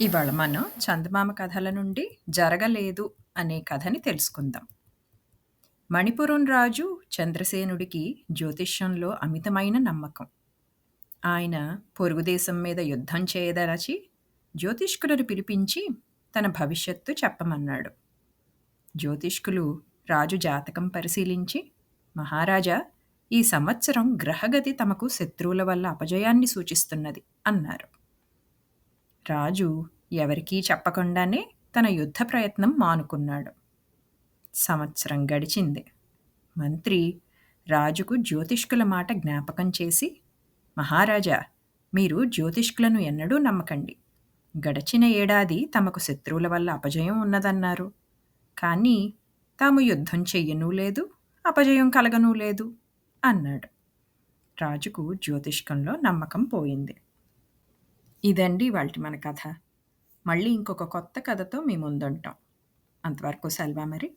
ఇవాళ మనం చందమామ కథల నుండి జరగలేదు అనే కథని తెలుసుకుందాం. మణిపురం రాజు చంద్రసేనుడికి జ్యోతిష్యంలో అమితమైన నమ్మకం. ఆయన పొరుగుదేశం మీద యుద్ధం చేయదలచి జ్యోతిష్కులను పిలిపించి తన భవిష్యత్తు చెప్పమన్నాడు. జ్యోతిష్కులు రాజు జాతకం పరిశీలించి మహారాజా ఈ సంవత్సరం గ్రహగతి తమకు శత్రువుల వల్ల అపజయాన్ని సూచిస్తున్నది అన్నారు. రాజు ఎవరికీ చెప్పకుండానే తన యుద్ధ ప్రయత్నం మానుకున్నాడు. సంవత్సరం గడిచింది. మంత్రి రాజుకు జ్యోతిష్కుల మాట జ్ఞాపకం చేసి మహారాజా మీరు జ్యోతిష్కులను ఎన్నడూ నమ్మకండి. గడచిన ఏడాది తమకు శత్రువుల వల్ల అపజయం ఉన్నదన్నారు. కానీ తాము యుద్ధం చెయ్యనూ లేదు, అపజయం కలగనూ లేదు అన్నాడు. రాజుకు జ్యోతిష్కంలో నమ్మకం పోయింది. ఇదండి ఇవాల్టి మన కథ. మళ్ళీ ఇంకొక కొత్త కథతో మీ ముందుంటాం. అంతవరకు సెల్వా మరి.